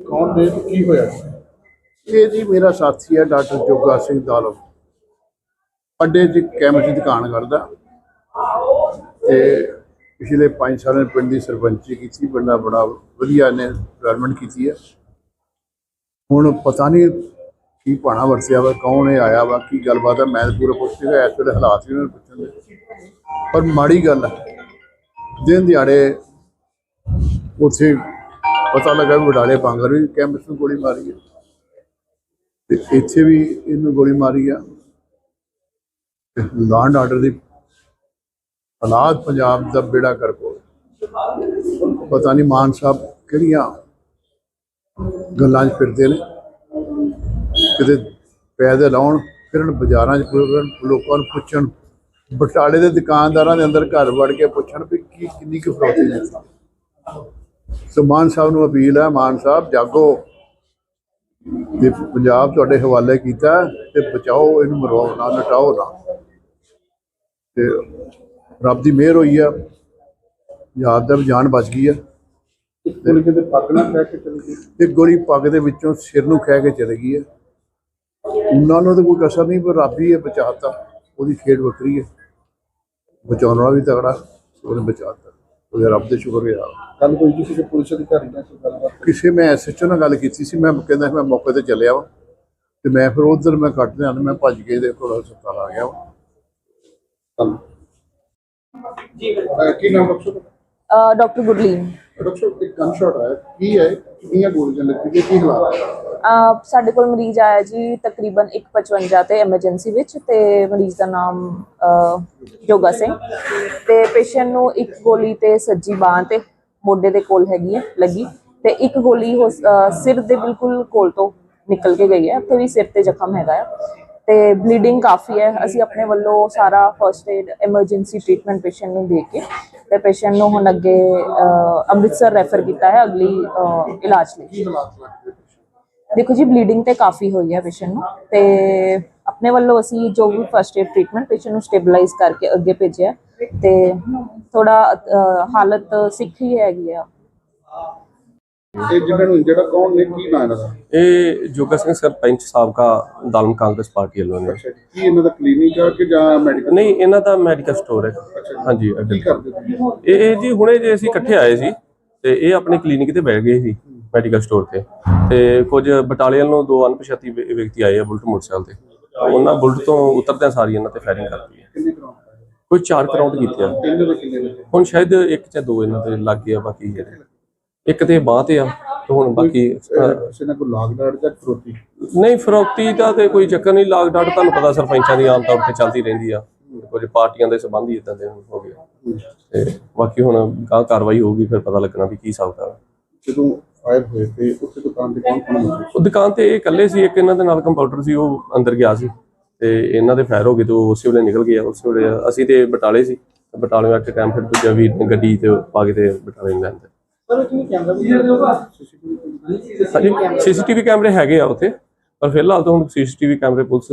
ਕੌਣ ਨੇ? ਤੇ ਕੀ ਹੋਇਆ? ਇਹ ਜੀ ਮੇਰਾ ਸਾਥੀ ਹੈ, ਡਾਕਟਰ ਜੋਗਾ ਸਿੰਘ ਦਾਲੋ। ਅੱਡੇ 'ਚ ਕੈਮਰੇ ਦੀ ਦੁਕਾਨ ਕਰਦਾ। ਤੇ ਪਿਛਲੇ 5 ਸਾਲਾਂ ਪਿੰਡ ਦੀ ਸਰਪੰਚੀ ਕੀਤੀ ਪਿੰਡਾ ਬੜਾ ਵਧੀਆ ਨੇ ਡਿਵੈਲਪਮੈਂਟ ਕੀਤੀ ਹੈ। ਹੁਣ ਪਤਾ ਨਹੀਂ ਕੀ ਪਾਣਾ ਵਰਸਿਆ ਵਾ, ਕੌਣ ਇਹ ਆਇਆ ਵਾ, ਕੀ ਗੱਲਬਾਤ ਹੈ, ਮੈਂ ਪੂਰਾ ਪੁੱਛ ਇਸ ਵੇਲੇ ਹਾਲਾਤ ਵੀ ਉਹਨਾਂ ਪੁੱਛਣ ਦੇ। ਪਰ ਮਾੜੀ ਗੱਲ ਹੈ, ਦਿਨ ਦਿਹਾੜੇ ਉੱਥੇ ਪਤਾ ਲੱਗਾ ਵੀ ਵਡਾਲੇ ਬਾਂਗਰ ਵੀ ਕੈਂਪਸ ਨੂੰ ਗੋਲੀ ਮਾਰੀ ਹੈ ਤੇ ਇੱਥੇ ਵੀ ਇਹਨੂੰ ਗੋਲੀ ਮਾਰੀ ਆ। ਲਾਂਡ ਆਰਡਰ ਦੀ ਹਾਲਾਤ ਪੰਜਾਬ ਦਾ ਬੇੜਾ ਕਰ ਕੋ ਪਤਾ ਨਹੀਂ ਮਾਨ ਸਾਹਿਬ ਕਿਹੜੀਆਂ ਗੱਲਾਂ 'ਚ ਫਿਰਦੇ ਨੇ। ਕਿਤੇ ਪੈਦਲ ਆਉਣ, ਫਿਰਨ, ਬਾਜ਼ਾਰਾਂ 'ਚ ਫਿਰਨ, ਲੋਕਾਂ ਨੂੰ ਪੁੱਛਣ, ਬਟਾਲੇ ਦੇ ਦੁਕਾਨਦਾਰਾਂ ਦੇ ਅੰਦਰ ਘਰ ਵੜ ਕੇ ਪੁੱਛਣ ਵੀ ਕੀ ਕਿੰਨੀ ਕੁ ਫਰੋਤੀ ਦਿੱਤੀ ਸੋ ਮਾਨ ਸਾਹਿਬ ਨੂੰ ਅਪੀਲ ਹੈ ਮਾਨ ਸਾਹਿਬ ਜਾਗੋ। ਜੇ ਪੰਜਾਬ ਤੁਹਾਡੇ ਹਵਾਲੇ ਕੀਤਾ ਤੇ ਬਚਾਓ ਇਹਨੂੰ ਮਰਵਾਓ ਨਾ ਲਟਾਓ ਨਾ। ਤੇ ਰੱਬ ਦੀ ਮਿਹਰ ਹੋਈ ਆ। ਯਾਦ ਦਾ ਜਾਨ ਬਚ ਗਈ ਆ। ਕਿਤੇ ਪੱਗ ਨਾ ਕਹਿ ਕੇ ਚਲੀ ਗਈ। ਤੇ ਗੋਲੀ ਪੱਗ ਦੇ ਵਿੱਚੋਂ ਸਿਰ ਨੂੰ ਖਹਿ ਕੇ ਚਲੇ ਗਈ ਆ। ਉਹਨਾਂ ਨੂੰ ਤਾਂ ਕੋਈ ਕਸਰ ਨਹੀਂ ਪਰ ਰੱਬ ਹੀ ਹੈ ਬਚਾਤਾ। ਉਹਦੀ ਖੇਡ ਵੱਖਰੀ ਹੈ ਬਚਾਉਣ ਵਾਲਾ ਵੀ ਤਗੜਾ ਉਹਨੇ ਬਚਾਤਾ। ਉਹਦੇ ਰੱਬ ਦੇ ਸ਼ੁਕਰ ਹੈ ਕੱਲ ਕੋਈ ਕਿਸੇ ਦੇ ਪੁਲਿਸ ਅਧਿਕਾਰੀ ਨਾਲ ਕੋਈ ਗੱਲਬਾਤ ਕਿਸੇ ਮੈਂ ਐਸਐਚਓ ਨਾਲ ਗੱਲ ਕੀਤੀ ਸੀ ਮੈਂ ਕਹਿੰਦਾ ਮੈਂ ਮੌਕੇ ਤੇ ਚੱਲਿਆ ਵਾ। ਤੇ ਮੈਂ ਫਿਰ ਉਧਰ ਮੈਂ ਕੱਟ ਲਿਆ ਮੈਂ ਭੱਜ ਕੇ ਦੇ ਕੋਲ ਹਸਪਤਾਲ ਆ ਗਿਆ ਵਾ। ਕੱਲ ਜੀ ਕੀ ਨਾਮ ਡਾਕਟਰ ਡਾਕਟਰ ਗੁਰਲੀਨ। ਡਾਕਟਰ ਇੱਕ ਗਨ ਸ਼ਾਟ ਆਇਆ। ਕੀ ਹੈ? ਕਿੰਨੀਆਂ ਗੋਲੀਆਂ ਲੱਗੀਆਂ? ਕੀ ਹਾਲਾਤ? ਹੈ ਅਹ ਸਾਡੇ ਕੋਲ ਮਰੀਜ਼ ਆਇਆ ਜੀ ਤਕਰੀਬਨ 155 ਤੇ ਐਮਰਜੈਂਸੀ ਵਿੱਚ ਤੇ ਮਰੀਜ਼ ਦਾ ਨਾਮ ਅਹ, ਜੋਗਾ ਸਿੰਘ। ਤੇ ਪੇਸ਼ੈਂਟ ਨੂੰ ਇੱਕ ਗੋਲੀ ਤੇ ਸੱਜੀ ਬਾਹ ਤੇ ਮੋਢੇ ਦੇ ਕੋਲ ਹੈਗੀ ਹੈ ਲੱਗੀ। ਤੇ ਇੱਕ ਗੋਲੀ ਹੋ- ਅਹ, ਸਿਰ ਦੇ ਬਿਲਕੁਲ ਕੋਲ ਤੋਂ ਨਿਕਲ ਕੇ ਗਈ ਹੈ। ਉੱਥੇ ਵੀ ਸਿਰ ਤੇ ਜ਼ਖਮ ਹੈਗਾ ਆ ਤੇ ਬਲੀਡਿੰਗ ਕਾਫੀ ਹੈ। ਅਸੀਂ ਆਪਣੇ ਵੱਲੋਂ ਸਾਰਾ first aid emergency treatment patient ਨੂੰ ਦੇ ਕੇ ਤੇ ਪੇਸ਼ੈਂਟ ਨੂੰ ਹੁਣ ਅੱਗੇ ਅੰਮ੍ਰਿਤਸਰ ਰੈਫਰ ਕੀਤਾ ਹੈ ਅਗਲੀ ਇਲਾਜ ਲਈ। ਦੇਖੋ ਜੀ ਬਲੀਡਿੰਗ ਤੇ ਕਾਫੀ ਹੋਈ ਹੈ ਪੇਸ਼ੈਂਟ ਨੂੰ ਤੇ ਆਪਣੇ ਵੱਲੋਂ ਅਸੀਂ ਜੋ ਵੀ ਫਸਟ ਏਡ ਟ੍ਰੀਟਮੈਂਟ ਪੇਸ਼ੈਂਟ ਨੂੰ ਸਟੇਬਲਾਈਜ਼ ਕਰਕੇ ਅੱਗੇ ਭੇਜਿਆ ਤੇ ਥੋੜਾ ਹਾਲਤ ਸਿੱਖ ਹੀ ਹੈਗੀ ਆ। ਇਹ ਜਿਹਨਾਂ ਨੂੰ ਜਿਹੜਾ ਕੌਣ ਨੇ ਕੀ ਨਾਂ ਇਹਨਾਂ ਦਾ? ਇਹ ਜੋਗਾ ਸਿੰਘ ਸਰਪੰਚ ਸਾਬਕਾ ਦਾਲਮ ਕਾਂਗਰਸ ਪਾਰਟੀ ਵੱਲੋਂ ਨੇ। ਅੱਛਾ ਜੀ। ਕੀ ਇਹਨਾਂ ਦਾ ਕਲੀਨਿਕ ਆ ਕਿ ਜਾਂ ਮੈਡੀਕਲ ਨਹੀਂ ਇਹਨਾਂ ਦਾ ਮੈਡੀਕਲ ਸਟੋਰ ਹੈ। ਹਾਂਜੀ ਕੀ ਅੱਗੇ। ਕਰਦੇ ਤੁਸੀਂ? ਇਹ ਇਹ ਜੀ ਹੁਣੇ ਜੇ ਅਸੀਂ ਇਕੱਠੇ ਆਏ ਸੀ ਤੇ ਇਹ ਆਪਣੀ ਕਲੀਨਿਕ ਤੇ ਬੈਠ ਗਏ ਸੀ ਮੈਡੀਕਲ ਸਟੋਰ ਤੇ। ਤੇ ਕੁਝ ਬਟਾਲੀਅਨ ਨੂੰ ਦੋ ਅਣਪਛਾਤੀ ਵਿਅਕਤੀ ਆਏ ਆ ਬੁਲਟ ਮੋਟਰਸਾਈਕਲ ਤੇ। ਉਹਨਾਂ ਬੁਲਟ ਤੋਂ ਉਤਰਦਿਆਂ ਸਾਰੀ ਇਹਨਾਂ ਤੇ ਫਾਇਰਿੰਗ ਕਰਤੀ ਹੈ। ਕਿੰਨੇ ਕੋਈ ਚਾਰ ਕਰਾਊਂਡ ਕੀਤੇ ਆ। ਕਿੰਨੇ ਦੇ ਕਿੰਨੇ ਦੇ ਹੁਣ ਸ਼ਾਇਦ ਇੱਕ ਜਾਂ ਦੋ ਇਹਨਾਂ ਦੇ ਲੱਗ ਗਏ ਆ ਬਾਕੀ ਜਿਹੜੇ ਇੱਕ ਤੇ ਬਾਹ ਤੇ ਆ ਤੇ ਹੁਣ ਬਾਕੀ ਅ, ਕਿਸੇ ਨਾਲ ਕੋਈ ਜਾਂ ਫਰੋਤੀ? ਨਹੀਂ ਫਰੋਤੀ ਦਾ ਤੇ ਕੋਈ ਚੱਕਰ ਨਹੀਂ ਲਾਗ ਡਾਟ ਤੁਹਾਨੂੰ ਪਤਾ ਸਰਪੰਚਾਂ ਦੀ ਆਮ ਤੌਰ ਤੇ ਚੱਲਦੀ ਰਹਿੰਦੀ ਆ। ਕੁਝ ਪਾਰਟੀਆਂ ਦੇ ਸੰਬੰਧ ਹੀ ਇਦਾਂ ਦੇ ਹੋ ਗਏ। ਤੇ ਬਾਕੀ ਹੁਣ ਗਾਂ ਕਾਰਵਾਈ ਹੋਊਗੀ ਫਿਰ ਪਤਾ ਲੱਗਣਾ ਵੀ ਕੀ ਹਿਸਾਬ ਦਾ ਜਦੋਂ ਫਾਇਰ ਹੋਏ ਤੇ ਉੱਥੇ ਦੁਕਾਨ ਤੇ ਕੌਣ ਕੌਣ ਮੌਜੂਦ ਉਹ ਦੁਕਾਨ ਤੇ ਇਹ ਇਕੱਲੇ ਸੀ ਇੱਕ ਇਹਨਾਂ ਦੇ ਨਾਲ ਕੰਪਿਊਟਰ ਸੀ ਉਹ ਅੰਦਰ ਗਿਆ ਸੀ। ਤੇ ਇਹਨਾਂ ਦੇ ਫਾਇਰ ਹੋ ਗਏ ਤੇ ਉਹ ਉਸੇ ਵੇਲੇ ਨਿਕਲ ਗਿਆ ਉਸੇ ਵੇਲੇ ਅਸੀਂ ਤੇ ਬਟਾਲੇ ਸੀ। ਬਟਾਲੇ ਆ ਕੇ ਟਾਈਮ ਫਿਰ ਦੂਜਾ ਵੀ ਗੱਡੀ ਤੇ ਪਾ ਕੇ ਤੇ ਬਟਾਲੇ ਨੂੰ ਲੈਂਦੇ ਸਰ ਹਾਂਜੀ ਸੀਸੀਟੀਵੀ ਕੈਮਰੇ। ਹੈਗੇ ਆ ਉੱਥੇ ਪਰ ਫਿਲਹਾਲ ਤਾਂ ਹੁਣ ਸੀਸੀਟੀਵੀ ਕੈਮਰੇ ਪੁਲਿਸ